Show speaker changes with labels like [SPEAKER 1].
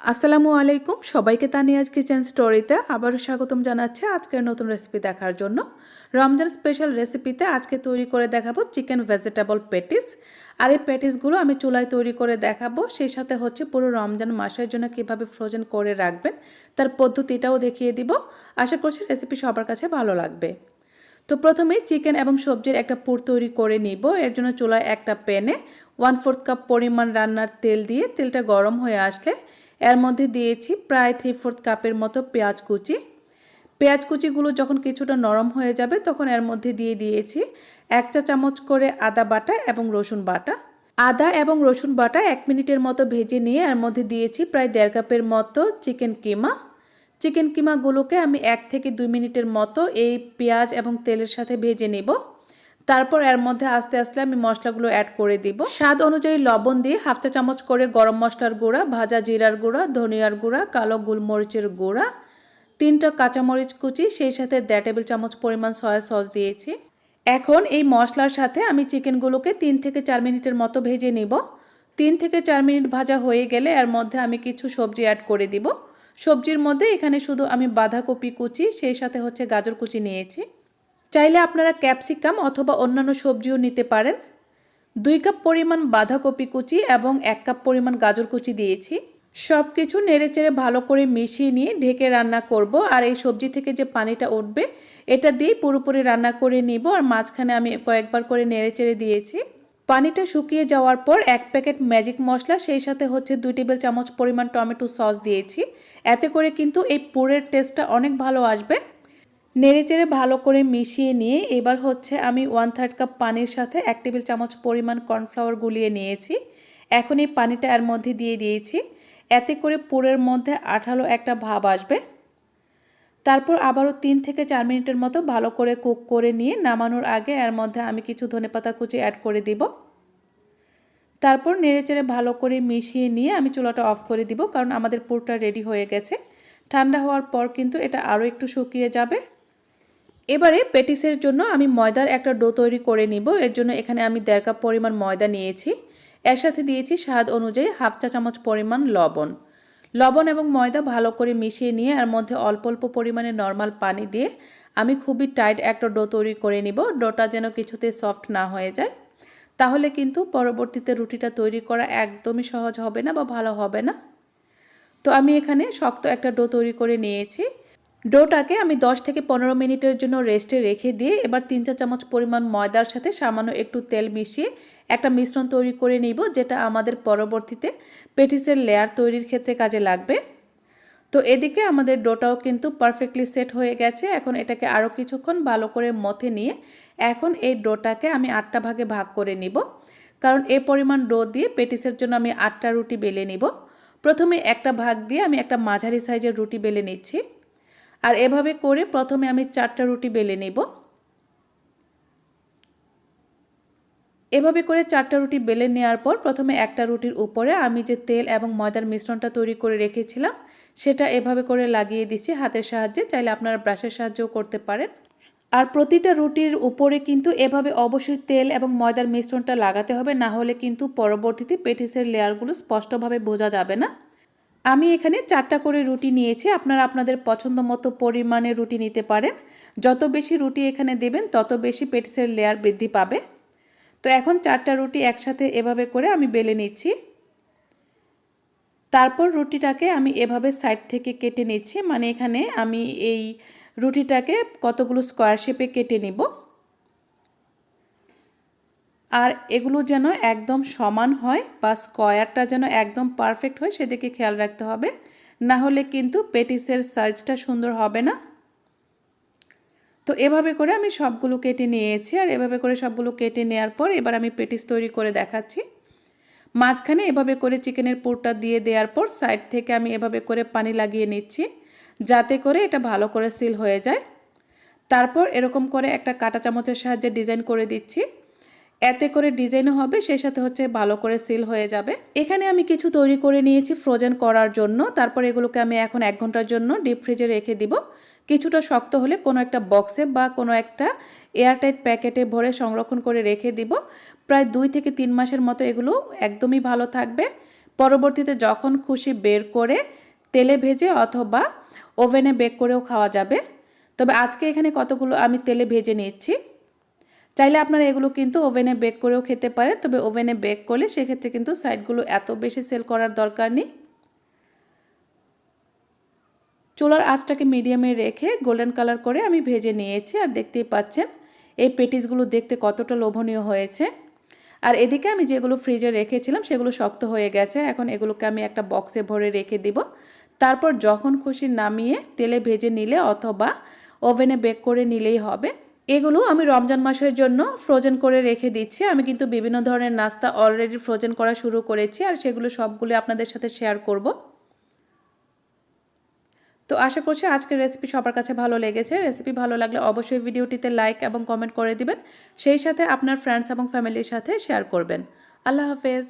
[SPEAKER 1] আসসালামু আলাইকুম। সবাইকে তানিয়াজ কিচেন স্টোরিতে আবারও স্বাগতম জানাচ্ছে আজকের নতুন রেসিপি দেখার জন্য। রমজান স্পেশাল রেসিপিতে আজকে তৈরি করে দেখাবো চিকেন ভেজিটেবল প্যাটিস আর এই প্যাটিসগুলো আমি চুলায় তৈরি করে দেখাবো। সেই সাথে হচ্ছে পুরো রমজান মাসের জন্য কীভাবে ফ্রোজেন করে রাখবেন, তার পদ্ধতিটাও দেখিয়ে দিব। আশা করছি রেসিপি সবার কাছে ভালো লাগবে। তো প্রথমে চিকেন এবং সবজির একটা পুর তৈরি করে নিব। এর জন্য চুলায় একটা প্যানে ওয়ান ফোর্থ কাপ পরিমাণ রান্নার তেল দিয়ে তেলটা গরম হয়ে আসলে এর মধ্যে দিয়েছি প্রায় থ্রি ফোর্থ কাপের মতো পেঁয়াজ কুচি। পেঁয়াজ কুচিগুলো যখন কিছুটা নরম হয়ে যাবে তখন এর মধ্যে দিয়ে দিয়েছি এক চা চামচ করে আদা বাটা এবং রসুন বাটা। আদা এবং রসুন বাটা এক মিনিটের মতো ভেজে নিয়ে এর মধ্যে দিয়েছি প্রায় দেড় কাপের মতো চিকেন কিমা। চিকেন কিমাগুলোকে আমি এক থেকে দুই মিনিটের মতো এই পেঁয়াজ এবং তেলের সাথে ভেজে নেব। তারপর এর মধ্যে আস্তে আস্তে আমি মশলাগুলো অ্যাড করে দিব। স্বাদ অনুযায়ী লবণ দিয়ে হাফ চা চামচ করে গরম মশলার গুঁড়া, ভাজা জিরার গুঁড়া, ধনিয়ার গুঁড়া, কালো গোলমরিচের গুঁড়া, তিনটা কাঁচামরিচ কুচি, সেই সাথে দেড় টেবিল চামচ পরিমাণ সয়া সস দিয়েছি। এখন এই মশলার সাথে আমি চিকেনগুলোকে তিন থেকে চার মিনিটের মতো ভেজে নিব। তিন থেকে চার মিনিট ভাজা হয়ে গেলে এর মধ্যে আমি কিছু সবজি অ্যাড করে দিব। সবজির মধ্যে এখানে শুধু আমি বাঁধাকপি কুচি, সেই সাথে হচ্ছে গাজর কুচি নিয়েছি। চাইলে আপনারা ক্যাপসিকাম অথবা অন্যান্য সবজিও নিতে পারেন। দুই কাপ পরিমাণ বাঁধাকপি কুচি এবং এক কাপ পরিমাণ গাজর কুচি দিয়েছি। সব কিছু নেড়েচেড়ে ভালো করে মিশিয়ে নিয়ে ঢেকে রান্না করব আর এই সবজি থেকে যে পানিটা উঠবে, এটা দিয়ে পুরোপুরি রান্না করে নিব। আর মাঝখানে আমি কয়েকবার করে নেড়েচেড়ে দিয়েছি। পানিটা শুকিয়ে যাওয়ার পর এক প্যাকেট ম্যাজিক মশলা, সেই সাথে হচ্ছে দুই টেবিল চামচ পরিমাণ টমেটো সস দিয়েছি। এতে করে কিন্তু এই পুরের টেস্টটা অনেক ভালো আসবে। নেড়েচেড়ে ভালো করে মিশিয়ে নিয়ে এবার হচ্ছে আমি ওয়ান থার্ড কাপ পানির সাথে এক টেবিল চামচ পরিমাণ কর্নফ্লাওয়ার গুলিয়ে নিয়েছি। এখন এই পানিটা এর মধ্যে দিয়ে দিয়েছি। এতে করে পুরের মধ্যে আঠালো একটা ভাব আসবে। তারপর আবারও তিন থেকে চার মিনিটের মতো ভালো করে কুক করে নিয়ে নামানোর আগে এর মধ্যে আমি কিছু ধনেপাতা কুচি অ্যাড করে দিব। তারপর নেড়েচেড়ে ভালো করে মিশিয়ে নিয়ে আমি চুলাটা অফ করে দিব কারণ আমাদের পুরটা রেডি হয়ে গেছে। ঠান্ডা হওয়ার পর কিন্তু এটা আরও একটু শুকিয়ে যাবে। এবারে পেটিসের জন্য আমি ময়দার একটা ডো তৈরি করে নিব। এর জন্য এখানে আমি দেড় কাপ পরিমাণ ময়দা নিয়েছি। এর সাথে দিয়েছি স্বাদ অনুযায়ী হাফ চা চামচ পরিমাণ লবণ। লবণ এবং ময়দা ভালো করে মিশিয়ে নিয়ে এর মধ্যে অল্প অল্প পরিমাণে নর্মাল পানি দিয়ে আমি খুবই টাইট একটা ডো তৈরি করে নিব। ডোটা যেন কিছুতে সফট না হয়ে যায়। তাহলে কিন্তু পরবর্তীতে রুটিটা তৈরি করা একদমই সহজ হবে না বা ভালো হবে না। তো আমি এখানে শক্ত একটা ডো তৈরি করে নিয়েছি। ডোটাকে আমি 10 থেকে পনেরো মিনিটের জন্য রেস্টে রেখে দিয়ে এবার তিন চা চামচ পরিমাণ ময়দার সাথে সামান্য একটু তেল মিশিয়ে একটা মিশ্রণ তৈরি করে নিব, যেটা আমাদের পরবর্তীতে পেটিসের লেয়ার তৈরির ক্ষেত্রে কাজে লাগবে। তো এদিকে আমাদের ডোটাও কিন্তু পারফেক্টলি সেট হয়ে গেছে। এখন এটাকে আরও কিছুক্ষণ ভালো করে মথে নিয়ে এখন এই ডোটাকে আমি আটটা ভাগে ভাগ করে নিব। কারণ এ পরিমাণ ডো দিয়ে পেটিসের জন্য আমি আটটা রুটি বেলে নিব। প্রথমে একটা ভাগ দিয়ে আমি একটা মাঝারি সাইজের রুটি বেলে নিচ্ছি। আর এভাবে করে প্রথমে আমি চারটা রুটি বেলে নেব। এভাবে করে চারটা রুটি বেলে নেওয়ার পর প্রথমে একটা রুটির উপরে আমি যে তেল এবং ময়দার মিশ্রণটা তৈরি করে রেখেছিলাম, সেটা এভাবে করে লাগিয়ে দিচ্ছি হাতের সাহায্যে, চাইলে আপনারা ব্রাশের সাহায্যেও করতে পারেন। আর প্রতিটা রুটির উপরে কিন্তু এভাবে অবশ্যই তেল এবং ময়দার মিশ্রণটা লাগাতে হবে, না হলে কিন্তু পরবর্তীতে পেটিসের লেয়ারগুলো স্পষ্টভাবে বোঝা যাবে না। আমি এখানে চারটা করে রুটি নিয়েছি। আপনারা আপনাদের পছন্দ মতো পরিমাণে রুটি নিতে পারেন। যত বেশি রুটি এখানে দেবেন, তত বেশি পেটসের লেয়ার বৃদ্ধি পাবে। তো এখন চারটা রুটি একসাথে এভাবে করে আমি বেলে নিচ্ছি। তারপর রুটিটাকে আমি এভাবে সাইড থেকে কেটে নিচ্ছি। মানে এখানে আমি এই রুটিটাকে কতগুলো স্কোয়ার শেপে কেটে নিব। আর এগুলো যেন একদম সমান হয় বা স্কোয়ারটা যেন একদম পারফেক্ট হয় সেদিকে খেয়াল রাখতে হবে। না হলে কিন্তু পেটিসের সাইজটা সুন্দর হবে না। তো এভাবে করে আমি সবগুলো কেটে নিয়েছি আর এভাবে করে সবগুলো কেটে নেওয়ার পর এবার আমি পেটিস তৈরি করে দেখাচ্ছি। মাঝখানে এভাবে করে চিকেনের পুরটা দিয়ে দেওয়ার পর সাইড থেকে আমি এভাবে করে পানি লাগিয়ে নিচ্ছি যাতে করে এটা ভালো করে সিল হয়ে যায়। তারপর এরকম করে একটা কাটা চামচের সাহায্যে ডিজাইন করে দিচ্ছি। এতে করে ডিজাইনও হবে, সেই সাথে হচ্ছে ভালো করে সিল হয়ে যাবে। এখানে আমি কিছু তৈরি করে নিয়েছি ফ্রোজেন করার জন্য। তারপর এগুলোকে আমি এখন এক ঘণ্টার জন্য ডিপ ফ্রিজে রেখে দিব। কিছুটা শক্ত হলে কোনো একটা বক্সে বা কোনো একটা এয়ারটাইট প্যাকেটে ভরে সংরক্ষণ করে রেখে দিব। প্রায় দুই থেকে তিন মাসের মতো এগুলো একদমই ভালো থাকবে। পরবর্তীতে যখন খুশি বের করে তেলে ভেজে অথবা ওভেনে বেক করেও খাওয়া যাবে। তবে আজকে এখানে কতগুলো আমি তেলে ভেজে নিচ্ছি চাইলে আপনারা এগুলো কিন্তু ওভেনে বেক করেও খেতে পারেন, তবে ওভেনে বেক করলে সেক্ষেত্রে কিন্তু সাইডগুলো এত বেশি সেল করার দরকার নেই। চুলার আঁচটাকে মিডিয়ামে রেখে গোল্ডেন কালার করে আমি ভেজে নিয়েছি, আর দেখতেই পাচ্ছেন এই পেটিসগুলো দেখতে কতটা লোভনীয় হয়েছে। আর এদিকে আমি যেগুলো ফ্রিজে রেখেছিলাম সেগুলো শক্ত হয়ে গেছে, এখন এগুলোকে আমি একটা বক্সে ভরে রেখে দিব। তারপর যখন খুশি নামিয়ে তেলে ভেজে নিলে অথবা ওভেনে বেক করে নিলেই হবে এগুলো আমি রমজান মাসের জন্য ফ্রোজেন করে রেখে দিচ্ছি। আমি কিন্তু বিভিন্ন ধরনের নাস্তা অলরেডি ফ্রোজেন করা শুরু করেছি আর সেগুলো সবগুলো আপনাদের সাথে শেয়ার করব। তো আশা করছি আজকের রেসিপি সবার কাছে ভালো লেগেছে। রেসিপি ভালো লাগলে অবশ্যই ভিডিওটিতে লাইক এবং কমেন্ট করে দিবেন। সেই সাথে আপনার ফ্রেন্ডস এবং ফ্যামিলির সাথে শেয়ার করবেন। আল্লাহ হাফেজ।